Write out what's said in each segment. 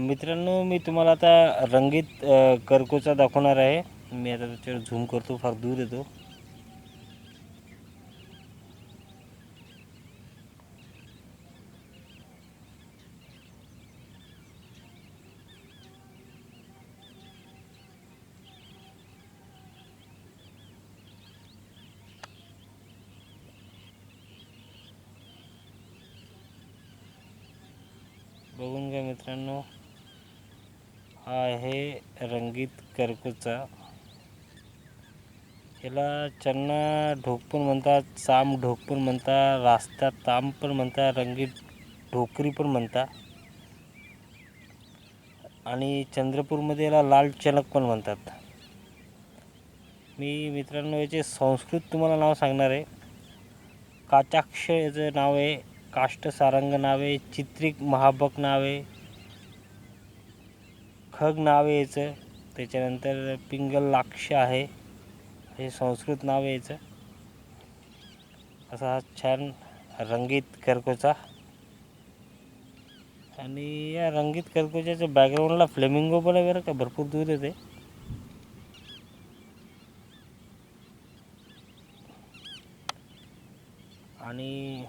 मित्रांनो मी तुम्हाला आता रंगीत करकोचा दाखवणार आहे. मी आता त्याच्यावर झूम करतो फार दूर येतो. बघून घ्या मित्रांनो. हा आहे रंगीत करकुचा याला चन्ना ढोक पण म्हणतात चाम ढोक पण म्हणतात रास्ता ताम पण म्हणतात रंगीत ढोकरी पण म्हणतात. आणि चंद्रपूरमध्ये याला लाल चणक पण म्हणतात. मी मित्रांनो याचे संस्कृत तुम्हाला नाव सांगणार आहे. काचाक्ष याचं नाव आहे. काष्ट सारंग चित्रिक महाबक नावे खग नावे याचं. त्याच्यानंतर पिंगल लाक्ष आहे हे संस्कृत नाव आहे याचं. असा हा छान रंगीत करकोचा आणि या रंगीत करकोच्याच्या बॅकग्राऊंडला फ्लेमिंगो पण आहे बरं का भरपूर दूर येते. आणि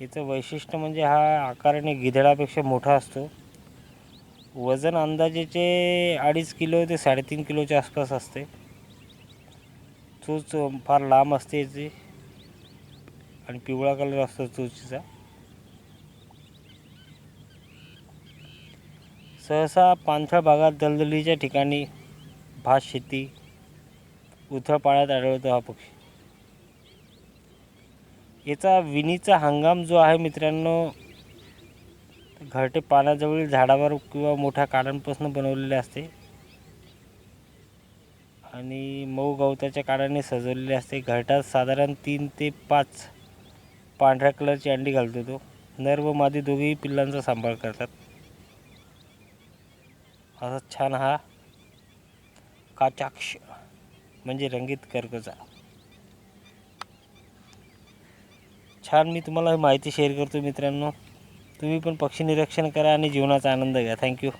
याचं वैशिष्ट्य म्हणजे हा आकाराने गिधडापेक्षा मोठा असतो. वजन अंदाजेचे अडीच किलो ते साडेतीन किलोच्या आसपास असते. चोच फार लांब असते याची. आणि पिवळा कलर असतो चोचीचा. सहसा पाणथळ भागात दलदलीच्या ठिकाणी भात शेती उथळ पाण्यात आढळतो हा पक्षी. याचा विणीचा हंगाम जो आहे मित्रांनो घरटे पाण्याजवळील झाडावर किंवा मोठ्या काड्यांपासून बनवलेले असते. आणि मऊ गवताच्या काड्याने सजवलेले असते. घरटात साधारण तीन ते पाच पांढऱ्या कलरची अंडी घालतो तो नर व मादी दोघेही पिल्लांचा सांभाळ करतात. असा छान हा काचाक्ष म्हणजे रंगीत कर्कचा. छान मी तुम्हाला माहिती शेअर करतो मित्रांनो. तुम्ही पण पक्षी निरीक्षण करा आणि जीवनाचा आनंद घ्या. थँक्यू